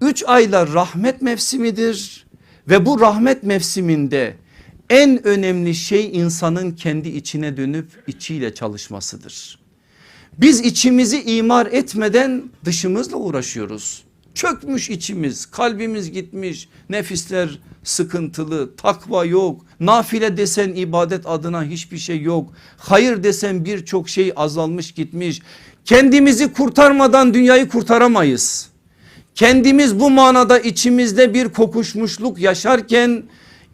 Üç aylar rahmet mevsimidir ve bu rahmet mevsiminde en önemli şey insanın kendi içine dönüp içiyle çalışmasıdır. Biz içimizi imar etmeden dışımızla uğraşıyoruz. Çökmüş içimiz, kalbimiz gitmiş, nefisler sıkıntılı, takva yok. Nafile desen ibadet adına hiçbir şey yok. Hayır desen birçok şey azalmış gitmiş. Kendimizi kurtarmadan dünyayı kurtaramayız. Kendimiz bu manada içimizde bir kokuşmuşluk yaşarken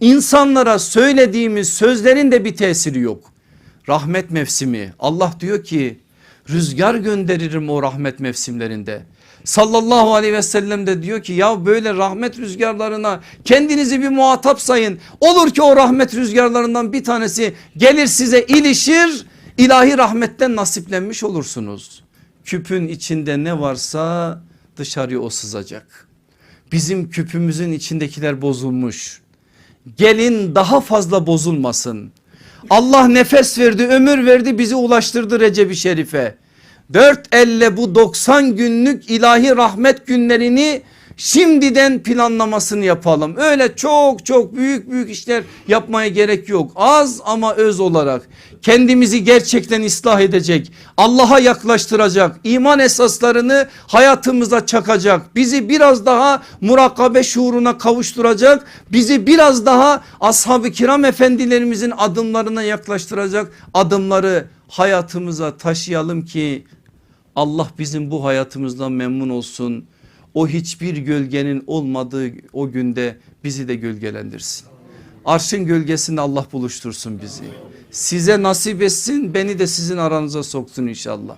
insanlara söylediğimiz sözlerin de bir tesiri yok. Rahmet mevsimi Allah diyor ki rüzgar gönderirim o rahmet mevsimlerinde. Sallallahu aleyhi ve sellem de diyor ki ya böyle rahmet rüzgarlarına kendinizi bir muhatap sayın. Olur ki o rahmet rüzgarlarından bir tanesi gelir size ilişir ilahi rahmetten nasiplenmiş olursunuz. Küpün içinde ne varsa dışarıya o sızacak. Bizim küpümüzün içindekiler bozulmuş. Gelin daha fazla bozulmasın. Allah nefes verdi ömür verdi bizi ulaştırdı Recep-i Şerif'e. Dört elle bu 90 günlük ilahi rahmet günlerini şimdiden planlamasını yapalım. Öyle çok çok büyük büyük işler yapmaya gerek yok. Az ama öz olarak kendimizi gerçekten ıslah edecek. Allah'a yaklaştıracak. iman esaslarını hayatımıza çakacak. Bizi biraz daha murakabe şuuruna kavuşturacak. Bizi biraz daha ashab-ı kiram efendilerimizin adımlarına yaklaştıracak adımları hayatımıza taşıyalım ki Allah bizim bu hayatımızdan memnun olsun. O hiçbir gölgenin olmadığı o günde bizi de gölgelendirsin. Arşın gölgesinde Allah buluştursun bizi. Size nasip etsin beni de sizin aranıza soksun inşallah.